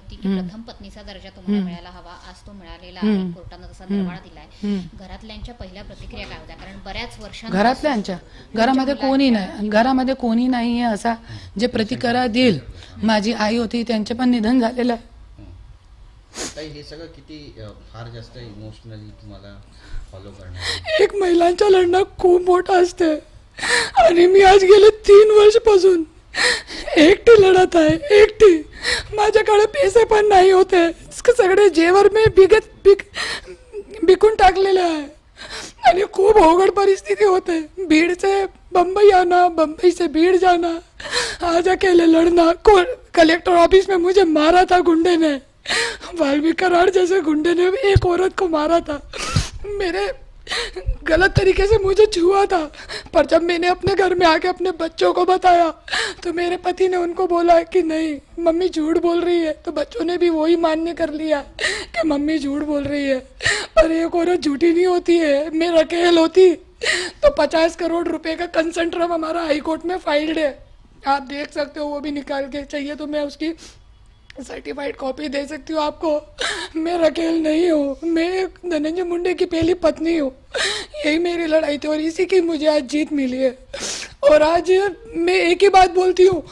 होती की प्रथम पत्नीचा दर्जा तुम्हाला मिळायला हवा आज तो मिळालेला आहे कोर्टानं तसा निर्वाळा दिलाय. घरातल्यांच्या पहिल्या प्रतिक्रिया काय होत्या? कारण बऱ्याच वर्षांपासून घरातल्यांच्या? घरामध्ये कोणी नाही. घरामध्ये कोणी नाही आहे असा जे प्रतिक्रिया देईल. माझी आई होती त्यांचे पण निधन झालेलं आहे. ताई हे सगळं किती फार जास्त इमोशनली तुम्हाला फॉलो करणार एक महिलांचा लढणं खूप मोठा असते. आणि मी आज गेले तीन वर्षपासून एकटी लढत आहे एकटी. माझ्याकडे पैसे पण नाही होते. सगळे जेवर मी बिगत बिक बिकून टाकलेले आहे. आणि खूप अवघड परिस्थिती होते. भीड़ से बम्बई आना बम्बई से भीड़ जाना आज अकेले लड़ना को कलेक्टर ऑफिस में मुझे मारा था गुंडे ने वाल्मीकि जैसे गुंडे ने एक औरत को मारा था. मेरे गलत तरीके से मुझे छुआ था, पर जब मैंने अपने घर में आके अपने बच्चों को बताया तो मेरे पति ने उनको बोला कि नहीं, मम्मी झूठ बोल रही है तो बच्चों ने भी वही मान्य कर लिया कि मम्मी झूठ बोल रही है। पर एक औरत झूठी नहीं होती है, मैं रकेल होती तो पचास करोड़ रुपए का कंसेंट्रम हमारा हाईकोर्ट में फाइल्ड है। आप देख सकते हो, वो भी निकाल के चाहिए तो मैं उसकी सर्टिफाइड कॉपी दे सकती हूँ आपको। मैं रकेल नहीं हूँ। मैं धनंजय मुंडे की पहली पत्नी हूँ। यही मेरी लड़ाई थी और इसी की मुझे आज जीत मिली है। और आज मैं एक ही बात बोलती हूँ।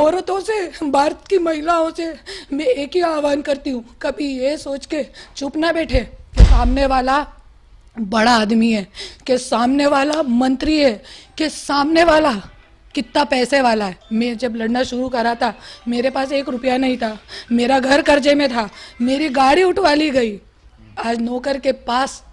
औरतों से, भारत की महिलाओं से मैं एक ही आह्वान करती हूँ। कभी ये सोच के चुप ना बैठे कि सामने वाला बड़ा आदमी है, कि सामने वाला मंत्री है, कि सामने वाला कितना पैसे वाला है। मैं जब लड़ना शुरू करा था मेरे पास एक रुपया नहीं था। मेरा घर कर्जे में था। मेरी गाड़ी उठवा ली गई। आज नौकर के पास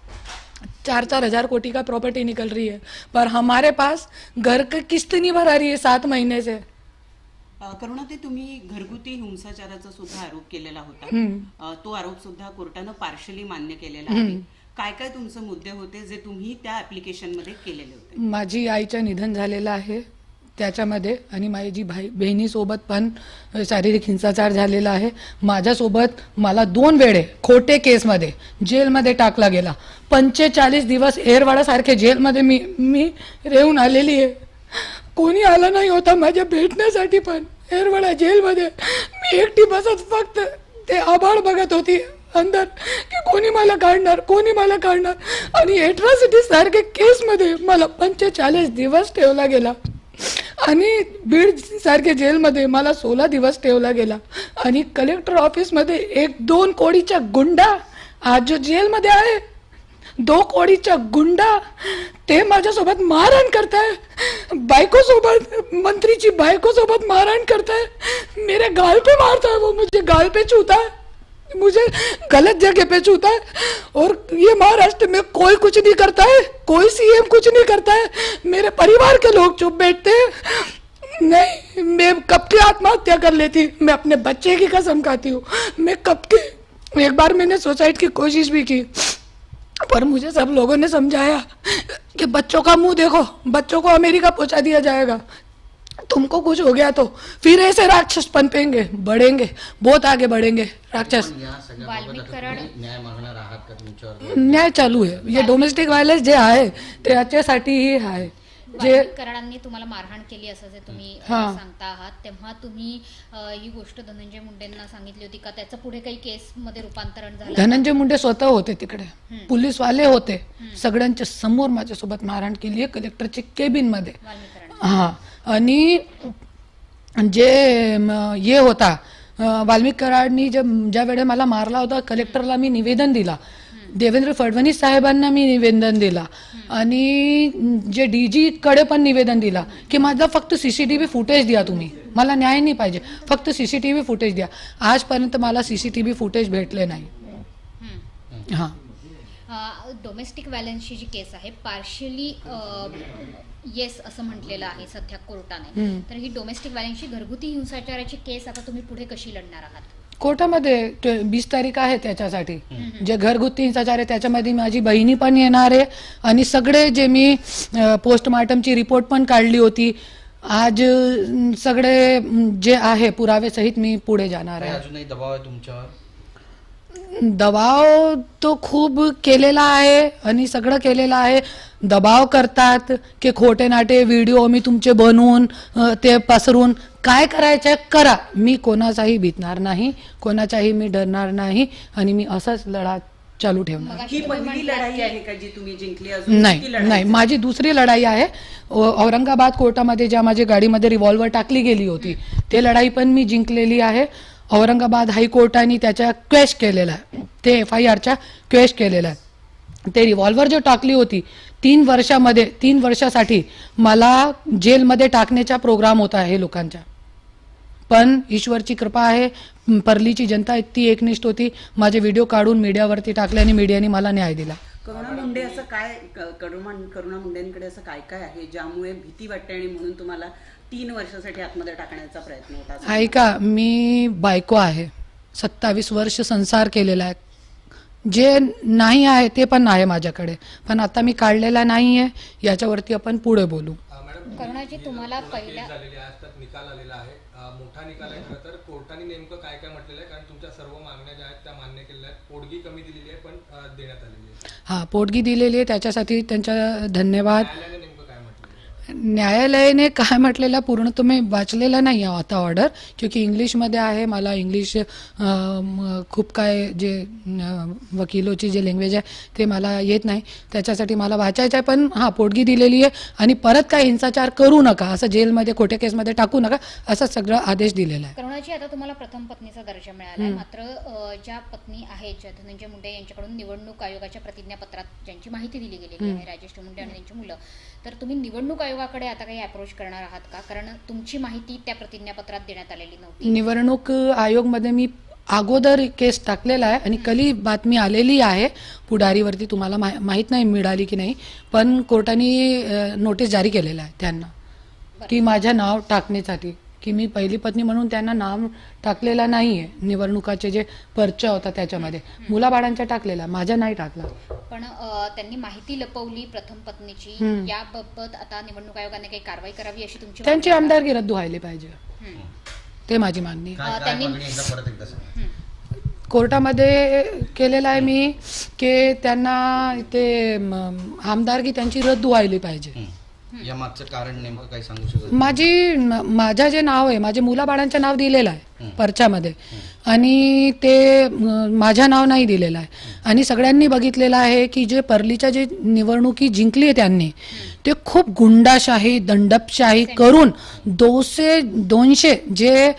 चार चार हजार कोटी का प्रॉपर्टी निकल रही है। पर हमारे पास घर की किस्त नहीं भरा रही है सात महीने से। अ, करुणाताई तुम्ही घरगुती हिंसाचाराचा सुद्धा आरोप केलेला होता. तो आरोप सुद्धा कोर्टानं पार्शली मान्य केलेला आहे. काय काय तुमचे मुद्दे होते जे तुम्ही त्या ऍप्लिकेशनमध्ये केलेले होते? माझी आईचं निधन झालेलं आहे. त्याच्यामध्ये आणि माझी भाई बहिणीसोबत पण शारीरिक हिंसाचार झालेला आहे. माझ्यासोबत मला दोन वेळे खोटे केसमध्ये जेलमध्ये टाकला गेला. पंचेचाळीस दिवस एरवाडासारखे जेलमध्ये मी मी रेहून आलेली आहे. कोणी आलं नाही होता माझ्या भेटण्यासाठी पण. एरवाडा जेलमध्ये मी एकटी बसत फक्त. ते आभाळ बघत होती अंदर की कोणी मला काढणार कोणी मला काढणार. आणि एट्रॉसिटी सारखे केसमध्ये मला पंचेचाळीस दिवस ठेवला गेला. आणि बीड सारख्या जेलमध्ये मला सोळा दिवस ठेवला गेला. आणि कलेक्टर ऑफिसमध्ये एक दोन कोडीचा गुंडा आज जो जेलमध्ये आहे दो कोडीचा गुंडा ते माझ्यासोबत मारहाण करताय. बायकोसोबत मंत्रीची बायकोसोबत मारहाण करताय. मेरे गाल पे मारता है वो मुझे गाल पे छूता है मुझे गलत जगह पे छूता है और ये महाराष्ट्र में कोई कुछ नहीं करता है, कोई सीएम कुछ नहीं करता है। मेरे परिवार के लोग चुप बैठते हैं। नहीं, मैं कब की आत्महत्या कर लेती? मैं अपने बच्चे की कसम खाती हूँ। मैं कब की, एक बार मैंने सुसाइड की कोशिश भी की, पर मुझे सब लोगों ने समझाया कि बच्चों का मुँह देखो, बच्चों को अमेरिका पहुँचा दिया जाएगा। तुमको कुछ हो गया तो फिर ऐसे राक्षस पनपेंगे बढ़ेंगे बहुत आगे बढ़ेंगे राक्षस। न्याय मागणार आहात का तुमच्यावर न्याय चालू आहे हे डोमेस्टिक व्हायलन्स जे आहे ते याच्यासाठीही आहे। जे कराडांनी तुम्हाला मारहाण केली असं जे तुम्ही हा. सांगता आहात तेव्हा तुम्ही ही गोष्ट धनंजय मुंडेंना सांगितली होती का? त्याचं पुढे काही केस मध्ये रूपांतरण झालं धनंजय मुंडे स्वतः होते तिकडे. पोलीसवाले होते. सगळ्यांच्या समोर माझ्यासोबत मारहाण केली आहे कलेक्टरच्या केबिनमध्ये. हा. आणि जे हे होता वाल्मिक कराडनी जे ज्या वेळे मला मारला होता कलेक्टरला मी निवेदन दिला. देवेंद्र फडणवीस साहेबांना मी निवेदन दिला. आणि जे डीजी कडे पण निवेदन दिला की माझा फक्त सीसीटीव्ही फुटेज द्या तुम्ही. मला न्याय नाही पाहिजे. फक्त सीसीटीव्ही फुटेज द्या. आजपर्यंत मला सीसीटीव्ही फुटेज भेटले नाही. हा. डोमेस्टिक व्हायलन्सची जी केस आहे पार्शियली येस असं म्हटलेलं आहे सध्या कोर्टाने. तर ही डोमेस्टिक व्हायलन्सची घरगुती हिंसाचाराची केस आता तुम्ही पुढे कशी लढणार आहात? कोर्टामध्ये वीस तारीख आहे त्याच्यासाठी. जे घरगुती हिंसाचार आहे त्याच्यामध्ये माझी बहिणी पण येणार आहे आणि सगळे जे मी पोस्टमार्टमची रिपोर्ट पण काढली होती आज सगळे जे आहे पुरावे सहित मी पुढे जाणार आहे. अजूनही दबाव आहे तुमच्यावर? दबाव तो खूप केलेला आहे आणि सगळं केलेलं आहे. दबाव करतात की खोटे नाटे व्हिडिओ मी तुमचे बनवून ते पसरून काय करायचं? करा. मी कोणाचाही भीतणार नाही कोणाचाही मी डरणार नाही आणि मी असाच लढा चालू ठेवणार. ही पहिली लढाई आहे का जी तुम्ही जिंकली अजून? किती नाही लढाई नाही. माझी दुसरी लढाई आहे. औरंगाबाद कोर्टामध्ये ज्या माझ्या गाडीमध्ये रिव्हॉल्वर टाकली गेली होती ते लढाई पण मी जिंकलेली आहे. औरंगाबाद हायकोर्टाने त्याच्या क्वेश केलेला आहे. ते एफ आय आरच्या क्वेश केलेला आहे. ते रिव्हॉल्वर जो टाकली होती तीन वर्षामध्ये तीन वर्षासाठी मला जेलमध्ये टाकण्याचा प्रोग्राम होता हे लोकांचा पण ईश्वरची कृपा आहे परलीची जनता इतकी एकनिष्ठ होती माझे व्हिडिओ काढून मीडियावरती टाकले आणि मीडियाने मला न्याय दिला. करुणा मुंडे असं काय करुणा मुंडेंकडे असं काय काय आहे ज्यामुळे भीती वाटते आणि म्हणून तुम्हाला तीन वर्षासाठी आतमध्ये टाकण्याचा प्रयत्न होता असं? ऐका मी बायको आहे. सत्तावीस वर्ष संसार केलेला आहे. जे नाही आहे ते पण आहे माझ्याकडे. पण आता मी काढलेला नाही आहे याच्यावरती आपण पुढे बोलू. करुणाजी तुम्हाला पहिल्या झालेली आहे त्यात निकाल आलेला आहे. अं, मोठा निकाल आहे खरं तर. कोर्टाने नेमकं काय काय म्हटलेलं आहे? कारण तुमच्या सर्व मागण्या ज्या आहेत त्या मान्य केलेल्या आहेत. पोटगी कमी दिलेली आहे पण अं, देण्यात आलेली आहे. हां पोटगी दिलेली आहे त्याच्यासाठी त्यांचा धन्यवाद. न्यायालयाने न्यायालयाने काय म्हटलेलं पूर्ण तुम्ही वाचलेलं नाही आहे आता ऑर्डर क्योंकि इंग्लिशमध्ये आहे मला इंग्लिश खूप काय जे वकिलोची जे लँग्वेज आहे ते मला येत नाही. त्याच्यासाठी मला वाचायचं आहे पण हां पोटगी दिलेली आहे आणि परत काय हिंसाचार करू नका असं जेलमध्ये खोटे केसमध्ये टाकू नका असा सगळं आदेश दिलेला आहे. करुणाजी आता तुम्हाला प्रथम पत्नीचा दर्जा मिळाला आहे मात्र ज्या पत्नी आहेत ज्या धनंजय मुंडे यांच्याकडून निवडणूक आयोगाच्या प्रतिज्ञापत्रात ज्यांची माहिती दिली गेलेली आहे राजेश मुंडे आणि त्यांची मुलं तर तुम्ही निवडणूक आयोगाकडे आता काही अप्रोच करणार आहात का? कारण तुमची माहिती त्या प्रतिज्ञापत्रात देण्यात आलेली नव्हती. निवडणूक आयोगमध्ये मी अगोदर केस टाकलेला आहे आणि कली बातमी आलेली आहे. पुढारीवरती तुम्हाला मा माहीत नाही मिळाली की नाही पण कोर्टाने नोटीस जारी केलेलं आहे त्यांना. की माझ्या नाव टाकण्यासाठी. की मी पहिली पत्नी म्हणून त्यांना नाव टाकलेला नाही आहे निवडणुकाचे जे पर्चा होता त्याच्यामध्ये. मुलाबाळांचा टाकलेला माझ्या नाही टाकला. पण त्यांनी माहिती लपवली प्रथम पत्नीची. याबाबत आता निवडणूक आयोगाने काही कारवाई करावी अशी तुमची त्यांची आमदारकी रद्द व्हायला पाहिजे. ते माझी मागणी. त्यांनी- कोर्टामध्ये केलेलं आहे मी की त्यांना ते आमदारकी त्यांची रद्द व्हायला पाहिजे. या मागचं कारण नेमकं काय सांगू शकत माझी माझं जे नाव आहे माझे मुलाबाळांचं नाव दिलेलं आहे पर्च्यामध्ये. आणि ते माझ्या नाव नाही दिलेलं आहे. आणि सगळ्यांनी बघितलेलं आहे की जे परलीच्या जे निवडणुकी जिंकली आहे त्यांनी ते खूप गुंडाशाही दंडपशाही करून दोनशे दोनशे जे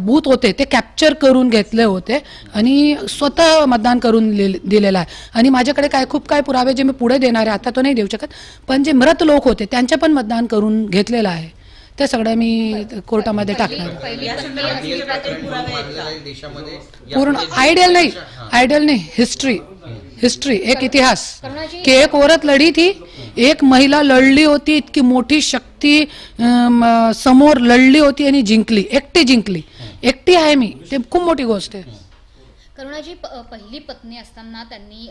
बूथ होते ते कॅप्चर करून घेतले होते आणि स्वतः मतदान करून लिल- दिलेलं आहे. आणि माझ्याकडे काय खूप काय पुरावे जे मी पुढे देणार आहे आता तो नाही देऊ शकत पण जे मृत लोक होते त्यांचे पण मतदान करून घेतलेलं आहे. ते सगळं मी कोर्टामध्ये टाकणार. पूर्ण आयडियल नाही. आयडियल नाही हिस्ट्री. हिस्ट्री एक इतिहास. करुणाजी की एक औरत लढी थी एक महिला लढली होती इतकी मोठी शक्ती समोर लढली होती आणि जिंकली एकटी जिंकली. एकटी आहे मी ते खूप मोठी गोष्ट आहे. करुणाजी प- पहिली पत्नी असताना त्यांनी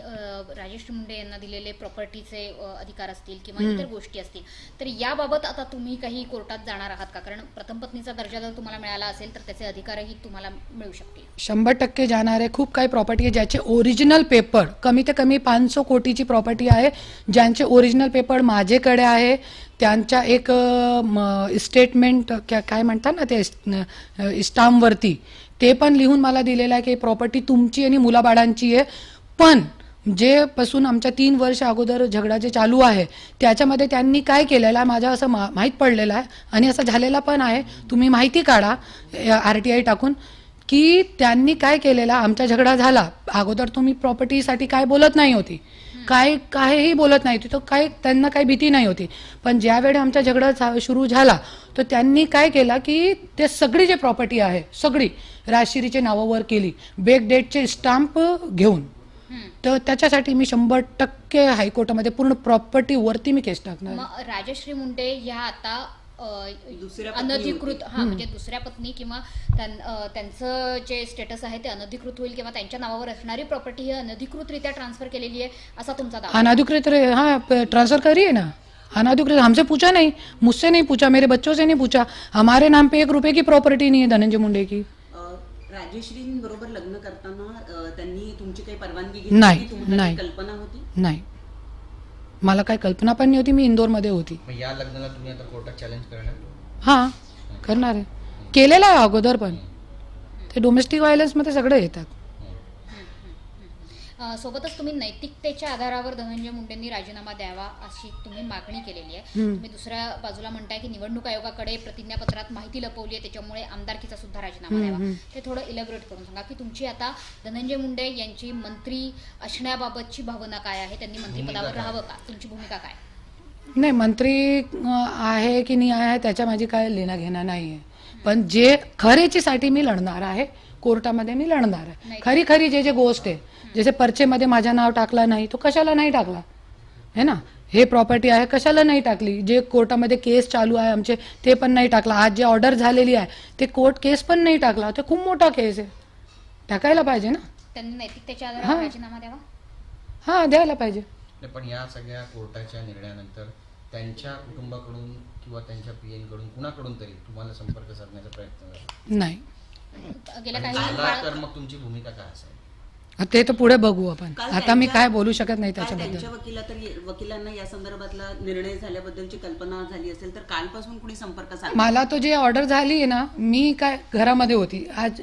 राजेश मुंडे यांना दिलेले प्रॉपर्टीचे अधिकार असतील किंवा इतर गोष्टी असतील तर याबाबत आता तुम्ही काही कोर्टात जाणार आहात का? कारण प्रथम पत्नीचा दर्जा जर तुम्हाला मिळाला असेल तर त्याचे अधिकारही तुम्हाला मिळू शकतील. शंभर टक्के जाणार आहे खूप काही प्रॉपर्टी आहे ज्याचे ओरिजिनल पेपर कमी ते कमी पाचशे कोटीची प्रॉपर्टी आहे ज्यांचे ओरिजिनल पेपर माझ्याकडे आहे त्यांच्या एक स्टेटमेंट काय म्हणतात ना ते स्टाम्पवरती ते पण लिहून मला दिलेलं आहे की प्रॉपर्टी तुमची आणि मुलाबाळांची आहे. पण जे पासून आमच्या तीन वर्ष अगोदर झगडा जे चालू आहे त्याच्यामध्ये त्यांनी काय केलेलं आहे माझ्या असं मा माहीत पडलेलं आहे. आणि असं झालेलं पण आहे. तुम्ही माहिती काढा आर टी आय टाकून की त्यांनी काय केलेलं आमचा झगडा झाला. अगोदर तुम्ही प्रॉपर्टीसाठी काय बोलत नाही होती. काय काहीही बोलत नाही. तर काय त्यांना काही भीती नाही होती. पण ज्यावेळी आमचा झगडा सुरू झाला तर त्यांनी काय केलं की ते सगळी जे प्रॉपर्टी आहे सगळी राजशिरीचे नावावर केली. बेक डेटचे स्टाम्प घेऊन. तर त्याच्यासाठी मी शंभर टक्के हायकोर्टामध्ये पूर्ण प्रॉपर्टीवरती मी केस टाकणार. राजश्री मुंडे ह्या आता अनधिकृत हा म्हणजे दुसऱ्या पत्नी किंवा त्यांचं जे स्टेटस आहे ते अनधिकृत होईल किंवा त्यांच्या नावावर असणारी प्रॉपर्टी ही अनधिकृतरित्या ट्रान्सफर केलेली आहे असा तुमचा दावा अनाधिकृत हाँ ट्रांसफर करिए ना. अनाधिकृत हमसे पूछा नहीं मुझसे नहीं पूछा मेरे बच्चों से नहीं पूछा. हमारे नाम पे एक रुपए की प्रॉपर्टी नहीं है धनंजय मुंडे की. अ, राजेश्रींबरोबर लग्न करताना त्यांनी तुमची काही परवानगी घेतली नाही, कल्पना होती? नाही. मला काही कल्पना पण नव्हती मी इंदोरमध्ये होती. मग या लग्नाला तुम्ही आता कोर्टात चॅलेंज करणार? हां करणार आहे. केलेलं आहे अगोदर पण. ते डोमेस्टिक व्हायलन्समध्ये सगळे येतात. सोबतच तुम्ही नैतिकतेच्या आधारावर धनंजय मुंडेंनी राजीनामा द्यावा अशी तुम्ही मागणी केलेली आहे. तुम्ही दुसऱ्या बाजूला म्हणताय की निवडणूक आयोगाकडे प्रतिज्ञापत्रात माहिती लपवली आहे त्याच्यामुळे आमदारकीचा सुद्धा राजीनामा द्यावा. ते थोडं इलेबरेट करून सांगा की तुमची आता धनंजय मुंडे यांची मंत्री असण्याबाबतची भावना काय आहे? त्यांनी मंत्रिपदावर? राहावं का? तुमची भूमिका काय? नाही मंत्री आहे की नाही आहे त्याच्या माझी काय लेणं घेणं नाही आहे पण जे खरेचीसाठी मी लढणार आहे कोर्टामध्ये मी लढणार आहे. खरी खरी जे जे गोष्ट आहे जसे पर्चेमध्ये माझं नाव टाकला नाही तो कशाला नाही टाकला? है ना? हे प्रॉपर्टी आहे कशाला नाही टाकली? जे कोर्टामध्ये केस चालू आहे आमचे ते पण नाही टाकला. आज जे ऑर्डर झालेली आहे ते कोर्ट केस पण नाही टाकला. ते खूप मोठा केस आहे. टाकायला पाहिजे ना? त्यांनी नैतिकतेच्या आधारावर हां. राजीनामा द्यावा? हां द्यायला पाहिजे. नाही, पण या सगळ्या कोर्टाच्या निर्णयानंतर त्यांच्या कुटुंबाकडून किंवा त्यांच्या पीएनकडून कुणाकडून तरी तुम्हाला संपर्क साधण्याचा प्रयत्न झाला? नाही. गेल्या काही झाला काळात तर मग तुमची भूमिका काय असेल? ते तर पुढे बघू आपण. आता मी काय बोलू शकत नाही त्याच्याबद्दल. वकिला वकिलांना या संदर्भातला निर्णय झाल्याबद्दलची कल्पना झाली असेल तर कालपासून कुणी संपर्क साधला? मला तो जे ऑर्डर झाली आहे ना मी काय घरामध्ये होती. आज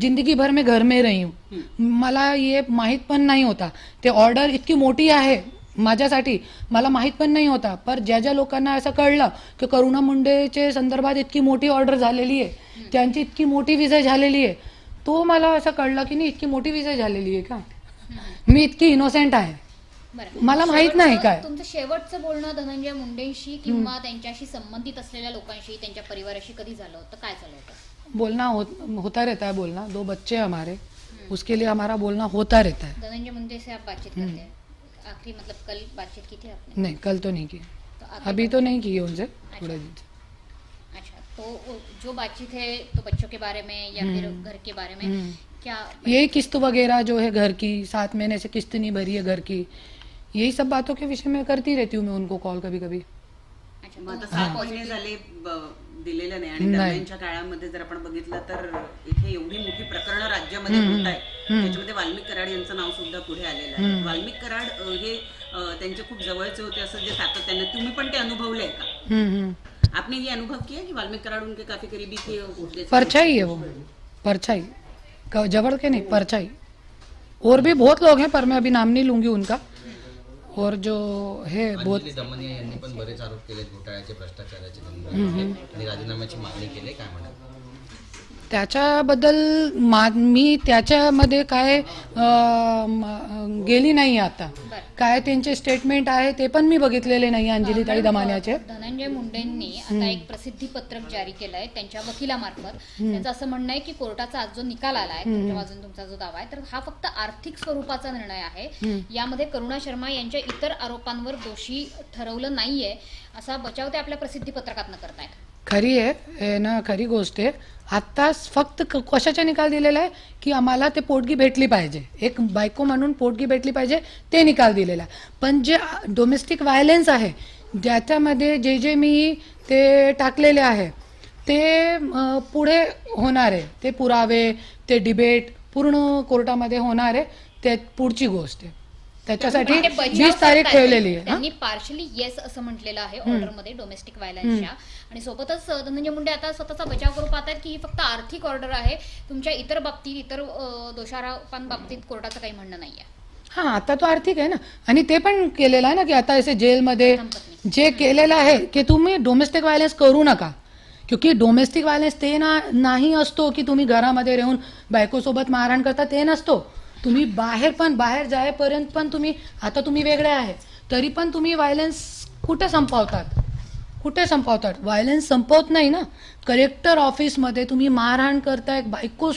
जिंदगी भर में घर में रही हूँ. मला ये माहीत पण नाही होता. ते ऑर्डर इतकी मोठी आहे माझ्यासाठी मला माहीत पण नाही होता. पर ज्या ज्या लोकांना असं कळलं की करुणा मुंडेचे संदर्भात इतकी मोठी ऑर्डर झालेली आहे त्यांची इतकी मोठी विजय झालेली आहे तो मला असं कळलं की नाही इतकी मोठी विजय झालेली आहे का? मी इतकी इनोसेंट आहे. मला माहीत नाही काय. तुमचं शेवटचं बोलणं धनंजय मुंडेंशी किंवा त्यांच्याशी संबंधित असलेल्या लोकांशी त्यांच्या परिवाराशी कधी झालं होतं? काय झालं होतं? बोलना हो, होता रहता है बोलना दो बच्चे हमारे. उसके लिए हमारा बोलना होता रहता है. धनंजय मुंडे से आप बातचीत करते हैं? आखिरी मतलब कल बातचीत की थी आपने? नहीं कल तो नहीं की. तो अभी तो नहीं की उनसे थोड़े दिन से। तो वो जो बातचीत है तो बच्चों के बारे में या फिर घर के बारे में। क्या यही किस्त वगैरह जो है घर की सात महीने से किस्त नहीं भरी है घर की यही सब बातों के विषय में करती रहती हूँ मैं उनको कॉल कभी कभी दिलेलं नाही आणि. दरम्यानच्या काळामध्ये जर आपण बघितलं तर इथे एवढी मोठी प्रकरणं राज्यामध्ये होत आहे त्याच्यामध्ये वाल्मिक कराड यांचं नाव सुद्धा पुढे आलेलं आहे. वाल्मिक कराड हे त्यांचे खूप जवळचे होते असं जे सातत्याने तुम्ही पण ते अनुभवलंय का? आपने ये अनुभव किया कि वाल्मिक कराड उनके काफी करीबी थे परछाई है वो परछाई। क- जबड़ के नहीं परछाई। और भी बहुत लोग हैं पर मैं अभी नाम नहीं लूंगी उनका। और जो है बहुत दमनिया यांनी पण बरेच आरोप केले घोटाळ्याचे भ्रष्टाचाराचे आणि राजीनाम्याची मागणी केली काय म्हणाल? त्याच्याबद्दल मा मी त्याच्यामध्ये काय गेली नाही आता. काय त्यांचे स्टेटमेंट आहे ते पण मी बघितलेले नाही अंजली ताई दमान्याचे. धनंजय मुंडेंनी आता एक प्रसिद्धी पत्रक जारी केलंय त्यांच्या वकिलामार्फत. त्यांचं असं म्हणणं आहे की कोर्टाचा आज जो निकाल आलाय तुमच्या बाजून तुमचा जो दावा आहे तर हा फक्त आर्थिक स्वरूपाचा निर्णय आहे. यामध्ये करुणा शर्मा यांच्या इतर आरोपांवर दोषी ठरवलं नाहीये असा बचाव ते आपल्या प्रसिद्धी पत्रकातनं करतायत. खरी आहे ना खरी गोष्ट आहे. आत्ताच फक्त क- कशाचा निकाल दिलेला आहे? की आम्हाला ते पोटगी भेटली पाहिजे. एक बायको म्हणून पोटगी भेटली पाहिजे ते निकाल दिलेला आहे. पण जे डोमेस्टिक व्हायलेन्स आहे ज्याच्यामध्ये जे जे मी ते टाकलेले आहे ते पुढे होणार आहे. ते पुरावे ते डिबेट पूर्ण कोर्टामध्ये होणार आहे ते पुढची गोष्ट आहे. त्याच्यासाठी वीस तारीख. ठेवलेली आहे? त्यांनी पार्शली येस असं म्हटलेलं आहे ऑर्डरमध्ये डोमेस्टिक व्हायलन्सच्या आणि सोबतच धनंजय मुंडे आता स्वतःचा बचाव करू पाहतात की ही फक्त आर्थिक ऑर्डर आहे. तुमच्या इतर बाबतीत इतर दोषारोपांबाबतीत कोर्टाचं काही म्हणणं नाहीये. हा आता तो आर्थिक आहे ना. आणि ते पण केलेलं आहे ना की आता असे जेलमध्ये. जे केलेलं आहे की तुम्ही डोमेस्टिक व्हायलन्स करू नका. क्योंकि डोमेस्टिक व्हायलन्स ते ना नाही असतो की तुम्ही घरामध्ये राहून बायकोसोबत मारहाण करता ते नसतो. तुम्ही बाहेर पण बाहेर जायपर्यंत पण तुम्ही आता तुम्ही वेगळे आहे. तरी पण तुम्ही व्हायलन्स कुठे संपवतात? कुठे संपवतात? व्हायलन्स संपवत नाही ना? कलेक्टर ऑफिसमध्ये तुम्ही मारहाण करताय बायको